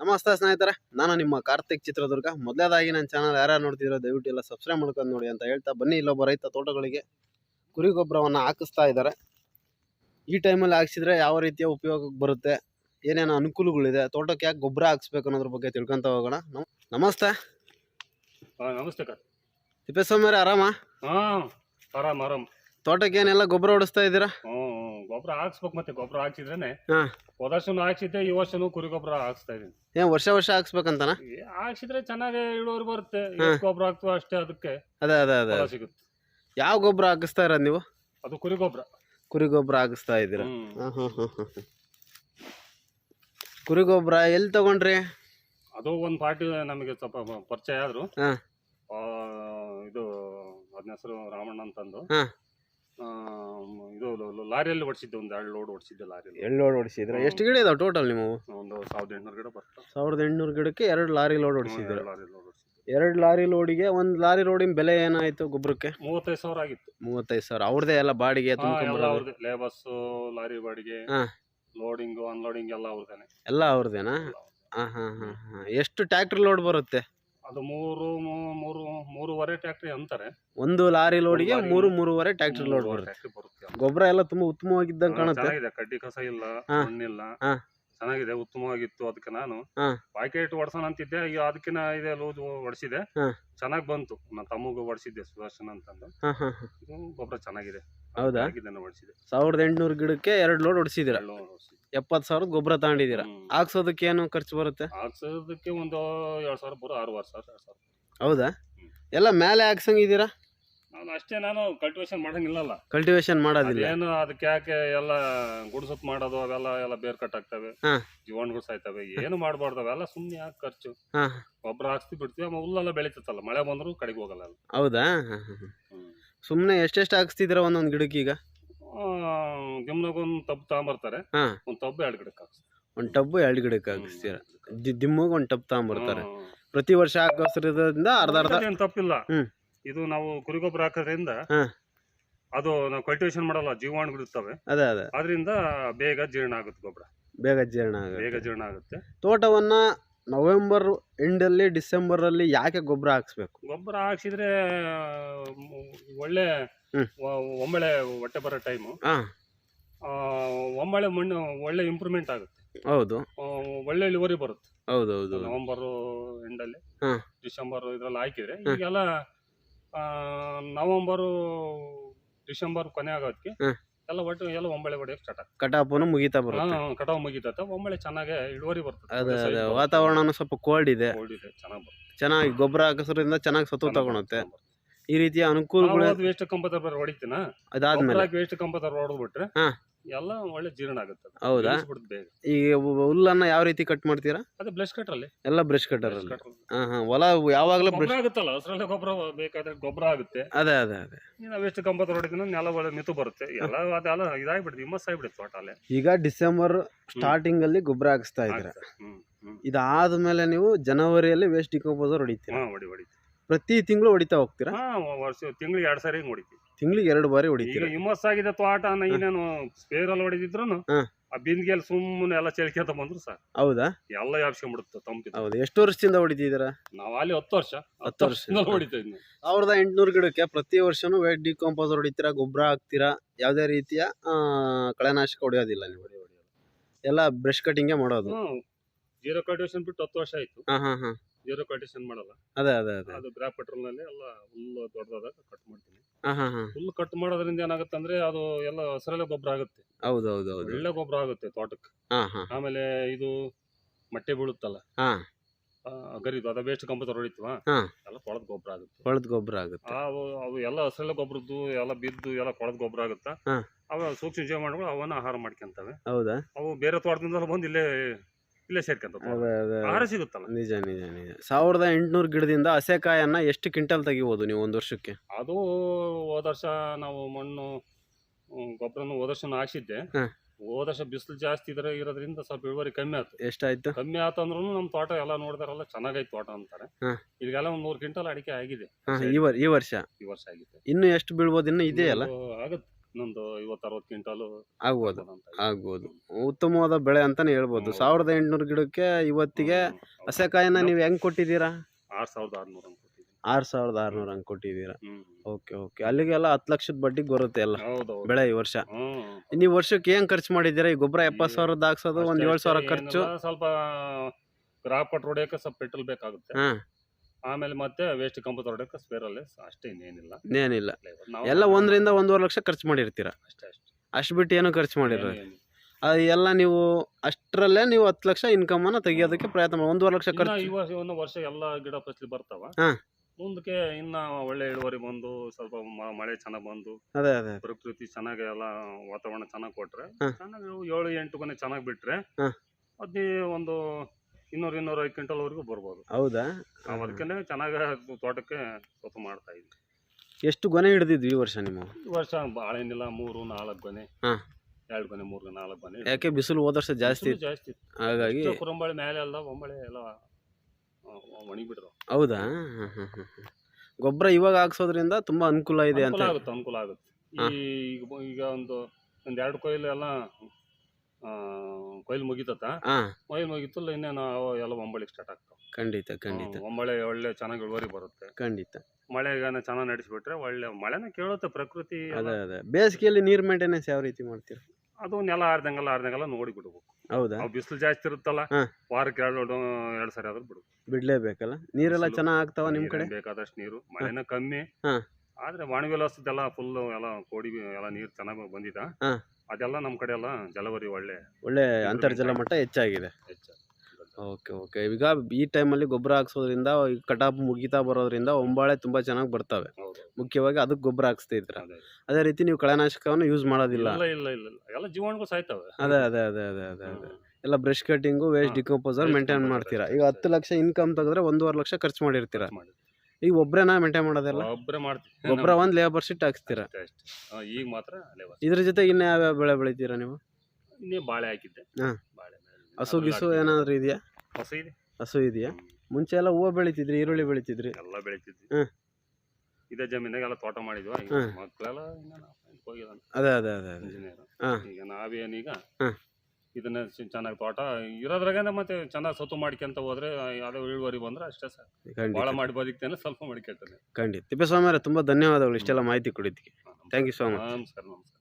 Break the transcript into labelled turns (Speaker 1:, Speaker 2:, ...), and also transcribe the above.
Speaker 1: ನಮಸ್ತೆ ಸ್ನೇಹಿತರೆ ನಾನು ನಿಮ್ಮ ಕಾರ್ತಿಕ್ ಚಿತ್ರದುರ್ಗ. ಮೊದಲೇದಾಗಿ ನನ್ನ ಚಾನಲ್ ಯಾರ್ಯಾರು ನೋಡ್ತಿರೋ ದಯವಿಟ್ಟು ಎಲ್ಲ ಸಬ್ಸ್ಕ್ರೈಬ್ ಮಾಡ್ಕೊಂಡು ನೋಡಿ ಅಂತ ಹೇಳ್ತಾ ಬನ್ನಿ. ಇಲ್ಲೊಬ್ಬ ರೈತ ತೋಟಗಳಿಗೆ ಕುರಿ ಗೊಬ್ಬರವನ್ನು ಹಾಕಿಸ್ತಾ ಇದ್ದಾರೆ. ಈ ಟೈಮಲ್ಲಿ ಹಾಕ್ಸಿದ್ರೆ ಯಾವ ರೀತಿಯ ಉಪಯೋಗಕ್ಕೆ ಬರುತ್ತೆ? ಏನೇನು ಅನುಕೂಲಗಳಿದೆ? ತೋಟಕ್ಕೆ ಯಾಕೆ ಗೊಬ್ಬರ ಹಾಕ್ಸ್ಬೇಕು ಅನ್ನೋದ್ರ ಬಗ್ಗೆ ತಿಳ್ಕೊತ ಹೋಗೋಣ. ನಮಸ್ತೆ.
Speaker 2: ನಮಸ್ತೆ ತಿಪ್ಪೇಸ್ವಾಮಿ
Speaker 1: ತಿಪ್ಪೇಸ್ವಾಮಿ ಆರಾಮ?
Speaker 2: ಹಾ ಆರಾಮ್ ಆರಾಮ್.
Speaker 1: ತೋಟಕ್ಕೆ ಏನೆಲ್ಲ ಗೊಬ್ಬರ ಹೊಡಿಸ್ತಾ ಇದ್ದೀರಾ?
Speaker 2: ಗೊಬ್ಬರ ಹಾಕ್ಸ್ಬೇಕು ಮತ್ತೆ ಗೊಬ್ಬರ ಹಾಕ್ಸಿದ್ರೇನೆ
Speaker 1: ಹಾ.
Speaker 2: ಹೋದ ವರ್ಷನೂ ಹಾಕ್ಸಿದ್ದೆ ಈ ವರ್ಷನು ಕುರಿ ಗೊಬ್ಬರ ಹಾಕ್ಸ್ತಾ ಇದೀನಿ
Speaker 1: ಏನ್ ವರ್ಷ ವರ್ಷ ಹಾಕ್ಸ್ಬೇಕಂತನ?
Speaker 2: ಈ ಹಾಕ್ಸಿದ್ರೆ ಚೆನ್ನಾಗಿ ಇಳುವರಿ ಬರುತ್ತೆ. ಗೊಬ್ಬರ ಹಾಕ್ತೋ ಅಷ್ಟೇ ಅದಕ್ಕೆ
Speaker 1: ಅದೇ ಅದೇ ಅದೇ
Speaker 2: ಫಲ ಸಿಗುತ್ತೆ.
Speaker 1: ಯಾವ ಗೊಬ್ಬರ ಹಾಕಿಸ್ತಾ ಇರ ನೀವು?
Speaker 2: ಅದು ಕುರಿ ಗೊಬ್ಬರ.
Speaker 1: ಕುರಿ ಗೊಬ್ಬರ ಹಾಕಿಸ್ತಾ ಇದೀರ
Speaker 2: ಹ್ಮ್.
Speaker 1: ಹಾಂ ಹಾಂ ಹಾಂ ಹಾಂ ಕುರಿ ಗೊಬ್ಬರ ಎಲ್ಲಿ ತಗೊಂಡ್ರಿ?
Speaker 2: ಅದು ಒಂದು ಪಾರ್ಟಿ ನಮಗೆ ಸ್ವಲ್ಪ ಪರಿಚಯ ಆದ್ರು.
Speaker 1: ಹಾ.
Speaker 2: ಆ, ಇದು ಅದನ್ನ ಹೆಸರು ರಾಮಣ್ಣ ಅಂತಂದು.
Speaker 1: ಹಾ.
Speaker 2: ಇದು ಲಾರಿಯಲ್ಲಿ ಓಡಿಸಿದ್ದೆ ಒಂದು ಎರಡು ಲೋಡ್ ಓಡಿಸಿದ್ದೆ ಲಾರಿ
Speaker 1: ಎರಡು ಲೋಡ್ ಓಡಿಸಿದ್ರೆ? ಎಷ್ಟು ಗಿಡ ಇದಾವೆ ಟೋಟಲ್ ನೀವು
Speaker 2: ಒಂದು ಸಾವಿರದ ಎಂಟುನೂರು ಗಿಡ ಬರ್ತದೆ
Speaker 1: ಸಾವಿರದ ಎಂಟುನೂರು ಗಿಡಕ್ಕೆ ಎರಡು ಲಾರಿ ಲೋಡ್ ಓಡಿಸಿದ್ರೆ?
Speaker 2: ಎರಡು ಲಾರಿ ಲೋಡ್
Speaker 1: ಎರಡು ಲಾರಿ ಲೋಡಿಗೆ ಒಂದು ಲಾರಿ ಲೋಡಿನ ಬೆಲೆ ಏನಾಯ್ತು ಗೊಬ್ಬರಕ್ಕೆ?
Speaker 2: ಮೂವತ್ತೈದು ಸಾವಿರ ಆಗಿತ್ತು.
Speaker 1: ಮೂವತ್ತೈದು ಸಾವಿರ. ಅವ್ರದೇ ಎಲ್ಲ ಬಾಡಿಗೆ
Speaker 2: ಲೇಬರ್ಸ್ ಲಾರಿ ಬಾಡಿಗೆ
Speaker 1: ಲೋಡಿಂಗು
Speaker 2: ಲೋಡಿಂಗ್ ಅನ್ಲೋಡಿಂಗ್ ಎಲ್ಲ ಅವ್ರದೇನೆ.
Speaker 1: ಎಲ್ಲ ಅವ್ರದ್ದೇನಾ ಹಾಂ ಹಾಂ ಹಾಂ ಹಾಂ. ಎಷ್ಟು ಟ್ಯಾಕ್ಟ್ರ್ ಲೋಡ್ ಬರುತ್ತೆ?
Speaker 2: ಅದು ಮೂರು ಮೂ- ಮೂರು ಮೂರುವರೆ ಟ್ಯಾಕ್ಟ್ರಿ ಅಂತಾರೆ.
Speaker 1: ಒಂದು ಲಾರಿ ಲೋಡಿಗೆ
Speaker 2: ಲಾರಿ
Speaker 1: ಮೂರು ಮೂರುವರೆ ಟ್ಯಾಕ್ಟ್ರಿ ಲೋಡ್
Speaker 2: ಮೂರುವರೆ
Speaker 1: ಬರುತ್ತೆ. ಗೊಬ್ಬರ ಎಲ್ಲ ತುಂಬಾ ಉತ್ತಮವಾಗಿದ್ದಂಗೆ ಕಾಣುತ್ತೆ.
Speaker 2: ಚೆನ್ನಾಗಿದೆ. ಕಡ್ಡಿ ಕಸ ಇಲ್ಲ
Speaker 1: ಹಾ.
Speaker 2: ಮಣ್ಣಿಲ್ಲ.
Speaker 1: ಹಾ.
Speaker 2: ಚೆನ್ನಾಗಿದೆ ಉತ್ತಮವಾಗಿತ್ತು ಅದಕ್ಕೆ ನಾನು.
Speaker 1: ಹಾ.
Speaker 2: ಪ್ಯಾಕೆಟ್ ಹೊಡ್ಸೋಣ ಅಂತಿದ್ದೆ. ಈಗ ಅದಕ್ಕಿನ ಇದೆ ಲೂಸ್ ಹೊಡಿಸಿದೆ
Speaker 1: ಹಾ.
Speaker 2: ಚೆನ್ನಾಗಿ ಬಂತು. ನನ್ನ ತಮ್ಮಗೂ ಹೊಡಿಸಿದ್ದೆ ಸುದರ್ಶನ ಅಂತಂದು.
Speaker 1: ಹಾಂ ಹಾಂ ಹಾಂ.
Speaker 2: ಇದು ಗೊಬ್ಬರ ಚೆನ್ನಾಗಿದೆ.
Speaker 1: ಹೌದಾ?
Speaker 2: ಹೊಡಿಸಿದೆ
Speaker 1: ಸಾವಿರದ ಎಂಟುನೂರು ಗಿಡಕ್ಕೆ ಎರಡು ಲೋಡ್ ಹೊಡಿಸಿದಿರ
Speaker 2: ಎಳ್ಳು ಹೊಡ್ಸಿದೆ.
Speaker 1: ಎಪ್ಪತ್ತು ಸಾವಿರದ ಗೊಬ್ಬರ ತಗೊಂಡಿದ್ದೀರಾ.
Speaker 2: ಹ್ಮ್.
Speaker 1: ಹಾಕ್ಸೋದಕ್ಕೆ ಏನು ಖರ್ಚು ಬರುತ್ತೆ?
Speaker 2: ಹಾಕ್ಸೋದಕ್ಕೆ ಒಂದು ಎರಡ್ ಸಾವಿರ ಬರೋ ಆರೂವರೆ ಸಾವಿರ ಎರಡ್ ಸಾವಿರ.
Speaker 1: ಹೌದಾ? ಎಲ್ಲ ಮೇಲೆ ಹಾಕ್ಸಂಗಿದ್ದೀರಾ?
Speaker 2: ನಾನು ಅಷ್ಟೇ ನಾನು ಕಲ್ಟಿವೇಶನ್ ಮಾಡಂಗಿಲ್ಲಲ್ಲ
Speaker 1: ಕಲ್ಟಿವೇಶನ್ ಮಾಡೋದಿಲ್ಲ.
Speaker 2: ಏನು ಅದಕ್ಕೆ ಯಾಕೆ ಎಲ್ಲ ಗುಡ್ಸಪ್ ಮಾಡೋದು ಅವೆಲ್ಲ ಎಲ್ಲ ಬೇರ್ ಕಟ್ ಆಗ್ತವೆ
Speaker 1: ಹಾ.
Speaker 2: ಜೀವಾಣುಗಳು ಸಾಯ್ತವೆ ಏನು ಮಾಡಬಾರ್ದು ಅವೆಲ್ಲ ಸುಮ್ಮನೆ ಯಾಕೆ ಖರ್ಚು?
Speaker 1: ಹಾ.
Speaker 2: ಗೊಬ್ಬರ ಹಾಕ್ಸ್ತಿ ಬಿಡ್ತೀವಿ ಆಮೇಲೆ ಹುಲ್ಲೆಲ್ಲ ಬೆಳೀತತ್ತಲ್ಲ ಮಳೆ ಬಂದ್ರು ಕಡೆಗೆ ಹೋಗಲ್ಲ ಅದು.
Speaker 1: ಹೌದಾ? ಸುಮ್ಮನೆ ಎಷ್ಟೆಷ್ಟು ಹಾಕ್ಸ್ತಿದ್ದೀರಾ ಒಂದೊಂದು ಗಿಡಕ್ಕೆ ಈಗ
Speaker 2: ಒಂದು ತಪ್ಪು ತಗೊಂಬರ್ತಾರೆ
Speaker 1: ಹಾ.
Speaker 2: ಒಂದು ತಬ್ಬು ಎರಡು ಗಿಡಕ್ಕೆ ಹಾಕ್ಸ್ತಾರೆ.
Speaker 1: ಒಂದು ಟಬ್ಬು ಎರಡು ಗಿಡಕ್ಕೆ ಹಾಕಿಸ್ತೀರ
Speaker 2: ಹ್ಮ್.
Speaker 1: ದಿಮ್ಮಗೆ ಒಂದು ಟಬ್ ತಗೊಂಬರ್ತಾರೆ. ಪ್ರತಿ ವರ್ಷ ಹಾಕೋದ್ರಿಂದ ಅರ್ಧ ಅರ್ಧ
Speaker 2: ಏನು ತಪ್ಪಿಲ್ಲ
Speaker 1: ಹ್ಮ್.
Speaker 2: ಇದು ನಾವು ಕುರಿ ಗೊಬ್ಬರ ಹಾಕೋದ್ರಿಂದ
Speaker 1: ಹಾ.
Speaker 2: ಅದು ನಾವು ಕಲ್ಟಿವೇಶನ್ ಮಾಡಲ್ಲ ಜೀವಾಣು ಬಿಡುತ್ತವೆ
Speaker 1: ಅದೇ ಅದೇ
Speaker 2: ಅದರಿಂದ ಬೇಗ ಜೀರ್ಣ ಆಗುತ್ತೆ ಗೊಬ್ಬರ
Speaker 1: ಬೇಗ ಜೀರ್ಣ ಆಗುತ್ತೆ
Speaker 2: ಬೇಗ ಜೀರ್ಣ ಆಗುತ್ತೆ
Speaker 1: ತೋಟವನ್ನ ನವೆಂಬರ್ ಎಂಡಲ್ಲಿ ಡಿಸೆಂಬರಲ್ಲಿ ಯಾಕೆ ಗೊಬ್ಬರ ಹಾಕ್ಸ್ಬೇಕು
Speaker 2: ಗೊಬ್ಬರ ಹಾಕ್ಸಿದ್ರೆ ಒಳ್ಳೆ
Speaker 1: ಒಮ್ಮಳೆ
Speaker 2: ಒ- ಒಮ್ಮೆಳೆ ಹೊಟ್ಟೆ ಬರೋ ಟೈಮು
Speaker 1: ಒಮ್ಮಳೆ
Speaker 2: ಒಮ್ಮೆಳೆ ಮಣ್ಣು ಒಳ್ಳೆ ಇಂಪ್ರೂವ್ಮೆಂಟ್ ಆಗುತ್ತೆ
Speaker 1: ಹೌದು
Speaker 2: ಆ, ಒಳ್ಳೆ ಇಳುವರಿ ಬರುತ್ತೆ
Speaker 1: ಹೌದು ಹೌದು ಹೌದು.
Speaker 2: ನವೆಂಬರ್ ಎಂಡಲ್ಲಿ
Speaker 1: ಹಾ.
Speaker 2: ಡಿಸೆಂಬರ್ ಇದ್ರಲ್ಲಿ ಹಾಕಿದ್ರೆ. ಈಗೆಲ್ಲ ನವೆಂಬರು ಡಿಸೆಂಬರ್ ಕೊನೆ ಆಗೋದಕ್ಕೆ
Speaker 1: ಹಾ.
Speaker 2: ಎಲ್ಲ ಒಟ್ಟು ಎಲ್ಲ ಒಂಬಳೆ ಹೊಡೆಯಕ್ಕೆ ಸ್ಟಾರ್ಟ್ ಆಗ್ತದೆ.
Speaker 1: ಕಟಾಪನು ಮುಗಿತಾ ಬರುತ್ತೆ.
Speaker 2: ಕಟಾವು ಮುಗಿತತ್ತ ಒಂಬಳೆ ಚೆನ್ನಾಗಿ ಇಳುವರಿ ಬರ್ತದೆ.
Speaker 1: ಅದ
Speaker 2: ಒಳ್ಳೆ
Speaker 1: ಅದೇ. ವಾತಾವರಣನೂ ಸ್ವಲ್ಪ ಕೋಲ್ಡ್ ಇದೆ.
Speaker 2: ಕೋಲ್ಡ್ ಇದೆ ಚೆನ್ನಾಗಿ ಬರುತ್ತೆ
Speaker 1: ಚೆನ್ನಾಗಿ ಗೊಬ್ಬರ ಹಾಕಿಸೋದ್ರಿಂದ ಚೆನ್ನಾಗಿ ಸತ್ತು ತಗೊಳುತ್ತೆ. ಈ ರೀತಿಯ ಅನುಕೂಲಗಳು
Speaker 2: ವೇಸ್ಟ್ ಕಂಪದ ಹೊಡಿತೀನ?
Speaker 1: ಅದಾದ್ಮೇಲೆ.
Speaker 2: ವೇಸ್ಟ್ ಕಂಪದ ಹೊಡೆದ್ಬಿಟ್ರೆ
Speaker 1: ಹಾ.
Speaker 2: ಎಲ್ಲ ಒಳ್ಳೆ ಜೀರ್ಣ ಆಗುತ್ತೆ ಅದು.
Speaker 1: ಹೌದಾ?
Speaker 2: ಈಗ ಬೇಗ.
Speaker 1: ಈ ಹುಲ್ಲನ್ನ ಯಾವ ರೀತಿ ಕಟ್ ಮಾಡ್ತೀರಾ?
Speaker 2: ಅದೇ ಬ್ಲಶ್ ಕಟ್ರಲ್ಲಿ
Speaker 1: ಎಲ್ಲ ಬ್ರಷ್ ಕಟರ್ ಅಲ್ಲಿ. ಹಾ ಹಾ. ಹೊಲ ಯಾವಾಗಲೂ ಬ್ರಷ್
Speaker 2: ಆಗುತ್ತಲ್ಲ? ಹಸ್ರಲ್ಲೇ ಗೊಬ್ಬರ ಬೇಕಾದ್ರೆ ಗೊಬ್ಬರ ಆಗುತ್ತೆ.
Speaker 1: ಅದೇ ಅದೇ ಅದೇ.
Speaker 2: ನಾವು ವೇಸ್ಟ್ ಕಂಪದ ಹೊಡಿತೀನ ನೆಲ ಒಳ್ಳೆ ನಿತು ಬರುತ್ತೆ. ಎಲ್ಲ ಅದೆಲ್ಲ ಇದಾಗ್ಬಿಡುತ್ತೆ ಹಿಮ್ಮಸ್ ಆಗ್ಬಿಡುತ್ತೆ ತೋಟಲ್ಲೇ
Speaker 1: ಈಗ ಡಿಸೆಂಬರ್ ಸ್ಟಾರ್ಟಿಂಗ್ ಅಲ್ಲಿ ಗೊಬ್ಬರ ಹಾಕಿಸ್ತಾ ಇದ್ದೀರಾ.
Speaker 2: ಹ್ಮ್ ಹ್ಮ್.
Speaker 1: ಇದಾದ್ಮೇಲೆ ನೀವು ಜನವರಿಯಲ್ಲಿ ವೇಸ್ಟ್ ಡಿಕೋಪೋಸರ್ ಹೊಡಿತೀರಾ?
Speaker 2: ಹಾ ಹೊಡಿ ಹೊಡಿ
Speaker 1: ಪ್ರತಿ ತಿಂಗಳು ಹೊಡಿತಾ ಹೋಗ್ತೀರಾ?
Speaker 2: ಹಾ ವರ್ಷ ತಿಂಗಳಿಗೆ ಎರಡು ಸಾರಿ ಹಿಂಗ್ ಹೊಡಿತೀವಿ.
Speaker 1: ತಿಂಗಳಿಗೆ ಎರಡು ಬಾರಿ
Speaker 2: ಈಗ
Speaker 1: ಹೊಡಿತೀರಾ
Speaker 2: ಹಿಮ್ಮಸ್ ಆಗಿದೆ ತೋಟ ಇನ್ನೇನು ಸ್ಪೇರ್ ಅಲ್ಲಿ ಹೊಡಿದಿದ್ರು
Speaker 1: ಹಾಂ.
Speaker 2: ಆ ಬಿಂದಿಗೆಯಲ್ಲಿ ಸುಮ್ಮನೆ ಎಲ್ಲ ಅಂತ ಬಂದ್ರು ಸರ್.
Speaker 1: ಹೌದಾ?
Speaker 2: ಎಲ್ಲ ಯಾಪ್ಸ್ಕೊಂಡ್ಬಿಡುತ್ತೆ ತಂಪಿ
Speaker 1: ಹೌದು. ಎಷ್ಟು ವರ್ಷದಿಂದ ಹೊಡಿತಿದ್ದೀರಾ?
Speaker 2: ನಾವು ಅಲ್ಲಿ ಹತ್ತು ವರ್ಷ.
Speaker 1: ಹತ್ತು
Speaker 2: ಹತ್ತು
Speaker 1: ವರ್ಷ.
Speaker 2: ವರ್ಷದಿಂದ ಹೊಡಿತಾ ಇದ್ವಿ
Speaker 1: ಸಾವಿರದ ಎಂಟುನೂರು ಗಿಡಕ್ಕೆ ಪ್ರತಿ ವರ್ಷನೂ ವೇಟ್ ಡಿಕಂಪೋಸರ್ ಹೊಡಿತೀರಾ ಗೊಬ್ಬರ ಹಾಕ್ತೀರಾ? ಯಾವುದೇ ರೀತಿಯ ಆ, ಕಳೆನಾಶಕ ಹೊಡೆಯೋದಿಲ್ಲ ನೀವು. ಎಲ್ಲ ಬ್ರಷ್ ಕಟಿಂಗೇ ಮಾಡೋದು.
Speaker 2: ಜೀರೋ ಕಲ್ಟಿವೇಶನ್ ಬಿಟ್ಟು ಹತ್ತು ವರ್ಷ ಆಯ್ತು.
Speaker 1: ಹಾಂ ಹಾಂ ಹಾ.
Speaker 2: ಜೀರೋ ಕಲ್ಟಿವೇಶನ್ ಮಾಡಲ್ಲ.
Speaker 1: ಅದೇ ಅದೇ ಅದೇ
Speaker 2: ಅದು. ಗ್ರಾಪ್ ಪೆಟ್ರೋಲ್ನಲ್ಲಿ ಎಲ್ಲ ಫುಲ್ ದೊಡ್ಡದಾದ ಕಟ್ ಮಾಡ್ತೀನಿ.
Speaker 1: ಹಾ ಹಾ ಹಾ.
Speaker 2: ಹುಲ್ಲು ಕಟ್ ಮಾಡೋದ್ರಿಂದ ಏನಾಗುತ್ತೆ ಅಂದ್ರೆ ಅದು ಎಲ್ಲ ಹಸಿರಲ್ಲೇ ಗೊಬ್ಬರ ಆಗುತ್ತೆ.
Speaker 1: ಹೌದು ಹೌದು ಹೌದು.
Speaker 2: ಒಳ್ಳೆ ಗೊಬ್ಬರ ಆಗುತ್ತೆ ತೋಟಕ್ಕೆ.
Speaker 1: ಹಾ ಹಾ.
Speaker 2: ಆಮೇಲೆ ಇದು ಮಟ್ಟೆ ಬೀಳುತ್ತಲ್ಲ.
Speaker 1: ಹಾ.
Speaker 2: ಆ, ಗರಿದು ಅದ ವೇಸ್ಟ್ ಕಂಪದ ಹೊಡಿತೀವ
Speaker 1: ಹಾ.
Speaker 2: ಎಲ್ಲ ಕೊಳದ ಗೊಬ್ಬರ ಆಗುತ್ತೆ.
Speaker 1: ಕೊಳದ ಗೊಬ್ಬರ ಆಗುತ್ತೆ.
Speaker 2: ಅವು ಅವು ಎಲ್ಲ ಹಸಿರಲ್ಲೇ ಗೊಬ್ಬರದ್ದು ಎಲ್ಲ ಬಿದ್ದು ಎಲ್ಲ ಕೊಳದ ಗೊಬ್ಬರ ಆಗುತ್ತಾ?
Speaker 1: ಹಾ.
Speaker 2: ಅವ ಸೂಕ್ಷ್ಮ ಜೀವಾಣುಗಳು ಅವನ್ನ ಆಹಾರ ಮಾಡ್ಕೊಂತವೆ.
Speaker 1: ಹೌದಾ?
Speaker 2: ಅವು ಬೇರೆ ತೋಟದಿಂದ ಬಂದು ಇಲ್ಲೇ ಇಲ್ಲೇ ಸೇರ್ಕೊಂತವೆ
Speaker 1: ಅದೇ ಅದೇ
Speaker 2: ಆಹಾರ ಸಿಗುತ್ತಲ್ಲ.
Speaker 1: ನಿಜ ನಿಜ ನಿಜ. ಸಾವಿರದ ಎಂಟುನೂರು ಗಿಡದಿಂದ ಹಸೆಕಾಯನ್ನ ಎಷ್ಟು ಕ್ವಿಂಟಲ್ ತೆಗಿಬೋದು ನೀವು ಒಂದು ವರ್ಷಕ್ಕೆ?
Speaker 2: ಅದು ಹೋದ ವರ್ಷ ನಾವು ಮಣ್ಣು ಹ್ಮ್, ಗೊಬ್ಬರನು ಹೋದ ವರ್ಷ ಹಾಕ್ಸಿದ್ದೆ.
Speaker 1: ಹಾ.
Speaker 2: ಹೋದ ವರ್ಷ ಬಿಸಿಲು ಜಾಸ್ತಿ ಇದ್ರೆ ಇರೋದ್ರಿಂದ ಸ್ವಲ್ಪ ಇಳುವರಿ ಕಮ್ಮಿ ಆಯ್ತು
Speaker 1: ಎಷ್ಟಾಯ್ತು?
Speaker 2: ಕಮ್ಮಿ ಆತಂದ್ರೂ ನಮ್ಮ ತೋಟ ಎಲ್ಲ ನೋಡಿದಾರಲ್ಲ ಚೆನ್ನಾಗೈತೆ ತೋಟ ಅಂತಾರೆ.
Speaker 1: ಹಾ.
Speaker 2: ಈಗೆಲ್ಲ ಒಂದು ನೂರು ಕ್ವಿಂಟಲ್ ಅಡಿಕೆ ಆಗಿದೆ.
Speaker 1: ಹಾ ಈ ವರ್ ಈ ವರ್ಷ?
Speaker 2: ಈ ವರ್ಷ ಆಗಿದೆ.
Speaker 1: ಇನ್ನು ಎಷ್ಟು ಬೀಳ್ಬೋದು? ಇನ್ನು ಇದೆಯಲ್ಲ?
Speaker 2: ಆಗುತ್ತೆ. ಇನ್ನೊಂದು ಐವತ್ತು ಅರವತ್ತು ಕ್ವಿಂಟಾಲು
Speaker 1: ಆಗ್ಬೋದು ಆಗ್ಬೋದು ಉತ್ತಮವಾದ ಬೆಳೆ ಅಂತಾನೆ ಹೇಳ್ಬೋದು. ಸಾವಿರದ ಎಂಟುನೂರು ಗಿಡಕ್ಕೆ ಇವತ್ತಿಗೆ. ಹಸೆಕಾಯಿನ ನೀವು ಹೆಂಗ್ ಕೊಟ್ಟಿದ್ದೀರಾ?
Speaker 2: ಆರು ಸಾವಿರದ ಆರುನೂರು ಅಂತ
Speaker 1: ಆರು ಸಾವಿರದ ಆರುನೂರು ಹಂಗೆ ಕೊಟ್ಟಿದ್ದೀರಾ? Okay okay. ಅಲ್ಲಿಗೆಲ್ಲ ಹತ್ತು ಲಕ್ಷದ ಬಡ್ಡಿಗೆ ಬರುತ್ತೆ ಎಲ್ಲ
Speaker 2: ಹೌದು
Speaker 1: ಬೆಳೆ ಈ ವರ್ಷ. ನೀವು ವರ್ಷಕ್ಕೆ ಏನು ಖರ್ಚು ಮಾಡಿದ್ದೀರಾ? ಈ ಗೊಬ್ಬರ ಎಪ್ಪತ್ತು ಸಾವಿರದ ಹಾಕ್ಸೋದು ಒಂದು ಏಳು ಸಾವಿರ ಖರ್ಚು.
Speaker 2: ಸ್ವಲ್ಪ ಕ್ರಾಪ್ ಕಟ್ ಸ್ವಲ್ಪ ಪೆಟ್ರೋಲ್ ಬೇಕಾಗುತ್ತೆ.
Speaker 1: ಹಾ.
Speaker 2: ಆಮೇಲೆ ಮತ್ತೆ ವೇಸ್ಟ್ ಕಂಬ ತೊಡಕ್ಕೆ ಸ್ಪೇರ್ ಅಲ್ಲೇ ಅಷ್ಟೇ ಇನ್ನೇನಿಲ್ಲ.
Speaker 1: ಏನಿಲ್ಲ
Speaker 2: ನಾವು
Speaker 1: ಎಲ್ಲ ಒಂದರಿಂದ ಒಂದೂವರೆ ಲಕ್ಷ ಖರ್ಚು ಮಾಡಿರ್ತೀರಾ.
Speaker 2: ಅಷ್ಟೇ ಅಷ್ಟೇ.
Speaker 1: ಅಷ್ಟು ಬಿಟ್ಟು ಏನು ಖರ್ಚು ಮಾಡಿರ
Speaker 2: ಅದೆಲ್ಲ
Speaker 1: ಅದು ಎಲ್ಲ ನೀವು ಅಷ್ಟರಲ್ಲೇ ನೀವು ಹತ್ತು ಲಕ್ಷ ಇನ್ಕಮ್ ಅನ್ನ ತೆಗಿಯೋದಕ್ಕೆ ಪ್ರಯತ್ನ ಮಾಡಿ. ಒಂದೂವರೆ ಲಕ್ಷ
Speaker 2: ಇನ್ನ
Speaker 1: ಖರ್ಚು.
Speaker 2: ಈ ವರ್ಷ ಒಂದು ವರ್ಷ ಎಲ್ಲ ಗಿಡ ಫಸಲಿ ಬರ್ತಾವ.
Speaker 1: ಹಾ.
Speaker 2: ಮುಂದಕ್ಕೆ ಇನ್ನ ಒಳ್ಳೆ ಇಳುವರಿ ಬಂದು ಸ್ವಲ್ಪ ಮ- ಮಳೆ ಚೆನ್ನಾಗ್ ಬಂದು
Speaker 1: ಅದೇ ಅದೇ
Speaker 2: ಪ್ರಕೃತಿ ಚೆನ್ನಾಗಿ ಎಲ್ಲ ವಾತಾವರಣ ಚೆನ್ನಾಗಿ ಕೊಟ್ರೆ
Speaker 1: ಹಾ.
Speaker 2: ಚೆನ್ನಾಗಿ ಏಳು ಎಂಟು ಕೊನೆ ಚೆನ್ನಾಗಿ ಬಿಟ್ರೆ
Speaker 1: ಹಾ.
Speaker 2: ಅದೇ ಒಂದು ಇನ್ನೂರು ಇನ್ನೂರ ಐದು ಕ್ವಿಂಟಲ್ ವರೆಗೂ ಬರ್ಬೋದು.
Speaker 1: ಹೌದಾ?
Speaker 2: ಅದಕ್ಕೆ ಚೆನ್ನಾಗಿ ತೋಟಕ್ಕೆ ಸ್ವಲ್ಪ ಮಾಡ್ತಾ ಇದ್ವಿ.
Speaker 1: ಎಷ್ಟು ಗೊನೆ ಹಿಡಿದಿದ್ವಿ ಈ ವರ್ಷ ನೀವು?
Speaker 2: ಈ ವರ್ಷ ಏನಿಲ್ಲ ಮೂರು ನಾಲ್ಕು ಗೊನೆ.
Speaker 1: ಹಾ.
Speaker 2: ಎರಡು ಗೊನೆ ಮೂರು ನಾಲ್ಕು ಗೊನೆ
Speaker 1: ಯಾಕೆ ಬಿಸಿಲು ಹೋದ ವರ್ಷ ಜಾಸ್ತಿ
Speaker 2: ಬಿಸಿಲು ಜಾಸ್ತಿ
Speaker 1: ಹಾಗಾಗಿ
Speaker 2: ಕುರಂಬಳೆ ಮೇಲೆ ಎಲ್ಲ ಒಂಬಳೆ ಎಲ್ಲ ಒಣಗಿಬಿಟ್ರು.
Speaker 1: ಹೌದಾ. ಗೊಬ್ಬರ ಇವಾಗ ಹಾಕ್ಸೋದ್ರಿಂದ ತುಂಬಾ ಅನುಕೂಲ ಇದೆ ಅಂತ
Speaker 2: ಅನುಕೂಲ ಆಗುತ್ತೆ ಅನುಕೂಲ ಆಗುತ್ತೆ. ಈ ಈಗ- ಒಂದು ಒಂದ್ ಎರಡು ಕೊಯ್ಲು ಎಲ್ಲ ಕೊಯ್ಲು ಮುಗಿತತ್ತ?
Speaker 1: ಹಾ
Speaker 2: ಕೊಯ್ಲು ಮುಗಿತು ಇನ್ನೇನು ಅವು ಎಲ್ಲ ಒಂಬಳಿಗೆ ಸ್ಟಾರ್ಟ್ ಆಗ್ತಾವ.
Speaker 1: ಖಂಡಿತ ಖಂಡಿತ.
Speaker 2: ಒಂಬಳೆ ಒಳ್ಳೆ ಚೆನ್ನಾಗಿ ಇಳುವರಿ ಬರುತ್ತೆ.
Speaker 1: ಖಂಡಿತ.
Speaker 2: ಮಳೆಗಾನ ಚೆನ್ನಾಗಿ ನಡೆಸಿಬಿಟ್ರೆ ಒಳ್ಳೆ ಮಳೆನ ಕೇಳುತ್ತೆ ಪ್ರಕೃತಿ.
Speaker 1: ಅದೇ ಅದೇ. ಬೇಸಿಗೆಯಲ್ಲಿ ನೀರ್ ಮೇಂಟೆನೆನ್ಸ್ ಯಾವ ರೀತಿ ಮಾಡ್ತೀರ?
Speaker 2: ಅದು ನೆಲ ಆರ್ದಂಗೆಲ್ಲ ಆರ್ದಂಗೆಲ್ಲ ನೋಡಿ ಬಿಡ್ಬೇಕು.
Speaker 1: ಹೌದಾ?
Speaker 2: ಅವು ಬಿಸಿಲು ಜಾಸ್ತಿ ಇರುತ್ತಲ್ಲ. ವಾರಕ್ಕೆ ಎರಡು ಎರಡು ಸರಿ ಆದ್ರೂ ಬಿಡ್ಬೇಕು.
Speaker 1: ಬಿಡ್ಲೇಬೇಕಲ್ಲ? ನೀರೆಲ್ಲ ಚೆನ್ನಾಗ್ ಆಗ್ತಾವ ನಿಮ್ ಕಡೆ?
Speaker 2: ಬೇಕಾದಷ್ಟು ನೀರು ಮಳೆನ ಕಮ್ಮಿ.
Speaker 1: ಹಾ.
Speaker 2: ಆದ್ರೆ ವಾಣಿವಿಲಾಸದೆಲ್ಲ ಫುಲ್ ಎಲ್ಲ ಕೋಡಿ ಎಲ್ಲ ನೀರು ಚೆನ್ನಾಗಿ ಬಂದಿದೆ.
Speaker 1: ಹಾ.
Speaker 2: ಅದೆಲ್ಲ ನಮ್ಮ ಕಡೆ ಎಲ್ಲ ಜಲವರಿ ಒಳ್ಳೆ.
Speaker 1: ಒಳ್ಳೆ ಅಂತರ್ಜಲ ಮಟ್ಟ ಹೆಚ್ಚಾಗಿದೆ.
Speaker 2: ಹೆಚ್ಚು
Speaker 1: ಓಕೆ ಓಕೆ. ಈಗ ಈ ಟೈಮಲ್ಲಿ ಗೊಬ್ಬರ ಹಾಕ್ಸೋದ್ರಿಂದ ಈ ಕಟಾಪ್ ಮುಗಿತಾ ಬರೋದ್ರಿಂದ ಒಂಬಾಳೆ ತುಂಬಾ ಚೆನ್ನಾಗಿ ಬರ್ತವೆ.
Speaker 2: ಹೌದು.
Speaker 1: ಮುಖ್ಯವಾಗಿ ಅದಕ್ಕೆ ಗೊಬ್ಬರ ಹಾಕ್ಸ್ತಾ ಇದ್ರ.
Speaker 2: ಅದೇ.
Speaker 1: ಅದೇ ರೀತಿ ನೀವು ಕಳೆನಾಶಕವನ್ನು ಯೂಸ್ ಮಾಡೋದಿಲ್ಲ.
Speaker 2: ಇಲ್ಲ ಇಲ್ಲ ಇಲ್ಲ ಇಲ್ಲ. ಎಲ್ಲ ಜೀವಾಣುಗಳು ಸಾಯ್ತವೆ.
Speaker 1: ಅದೇ ಅದೇ ಅದೇ ಅದೇ ಅದೇ ಅದೇ. ಎಲ್ಲ ಬ್ರಷ್ ಕಟಿಂಗು ವೇಸ್ಟ್
Speaker 2: ಹಾ.
Speaker 1: ಡಿಕಂಪೋಸರ್
Speaker 2: Waste
Speaker 1: ಮೇಂಟೈನ್ ಮಾಡ್ತೀರಾ? ಈಗ. ಹತ್ತು ಲಕ್ಷ ಇನ್ಕಮ್ ತೆಗೆದ್ರೆ ಒಂದೂವರೆ ಲಕ್ಷ ಖರ್ಚು ಮಾಡಿರ್ತೀರಾ?
Speaker 2: ಮಾಡಿ.
Speaker 1: ಈಗ ಒಬ್ರೇನಾ ಮೇಂಟೈನ್ ಮಾಡೋದಿಲ್ಲ?
Speaker 2: ಒಬ್ಬರೇ ಮಾಡ್ತೀವಿ
Speaker 1: ಒಬ್ಬರ ಒಂದು ಲೇಬರ್ ಶೀಟ್ ಹಾಕ್ಸ್ತೀರ?
Speaker 2: ಅಷ್ಟೇ ಅಷ್ಟೇ. ಹಾ, ಈಗ ಮಾತ್ರ ಲೇಬರ್
Speaker 1: ಇದ್ರ ಜೊತೆ ಇನ್ನ ಯಾವ್ಯಾವ ಬೆಳೆ ಬೆಳಿತೀರ ನೀವು?
Speaker 2: ಇನ್ನೇ ಬಾಳೆ ಹಾಕಿದ್ದೆ.
Speaker 1: ಹಾ.
Speaker 2: ಬಾಳೆ
Speaker 1: ಹಸು
Speaker 2: ಅದೆಲ್ಲ
Speaker 1: ಗಿಸು. ಏನಾದ್ರು ಇದೆಯಾ?
Speaker 2: ಹಸು ಇದೆ.
Speaker 1: ಹಸು ಇದೆಯಾ. ಮುಂಚೆ ಎಲ್ಲ ಹೂವು ಬೆಳಿತಿದ್ರಿ ಈರುಳ್ಳಿ ಬೆಳಿತಿದ್ರಿ?
Speaker 2: ಎಲ್ಲ ಬೆಳಿತಿದ್ವಿ.
Speaker 1: ಹ್ಮ್.
Speaker 2: ಇದೇ ಜಮೀನಾಗ ಎಲ್ಲ ತೋಟ ಮಾಡಿದ್ವಿ? ಈಗ
Speaker 1: ಹ್ಮ್.
Speaker 2: ಮಕ್ಕಳೆಲ್ಲ ಹೋಗಿದಾನೆ
Speaker 1: ಅದೇ ಅದೇ ಅದೇ ಅದೇ.
Speaker 2: ಇಂಜಿನಿಯರ್
Speaker 1: ಹಾ.
Speaker 2: ಈಗ ನಾವೇನೀಗ
Speaker 1: ಹಾ.
Speaker 2: ಇದನ್ನ ಚೆನ್ನಾಗಿ ತೋಟ ಇರೋದ್ರಾಗೇನೆ ಮತ್ತೆ ಚೆನ್ನಾಗಿ ಸತ್ತು ಮಾಡ್ಕೊಂತ ಹೋದ್ರೆ ಯಾವ್ದೋ ಇಳುವರಿ ಬಂದ್ರೆ ಅಷ್ಟೇ ಸರ್. ಭಾಳ
Speaker 1: ಖಂಡಿತ
Speaker 2: ಮಾಡಿ ಬದುಕ್ತೇನೆ ಸ್ವಲ್ಪ ಮಾಡಿ ಕೇಳ್ತೇನೆ
Speaker 1: ಖಂಡಿತ. ತಿಪ್ಪೇಸ್ವಾಮಿ ಅವರೇ ತುಂಬಾ ಧನ್ಯವಾದಗಳು ಇಷ್ಟೆಲ್ಲ ಮಾಹಿತಿ ಕೊಡಿದ್ದಕ್ಕೆ thank you so much
Speaker 2: sir ನಮಸ್ಕಾರ.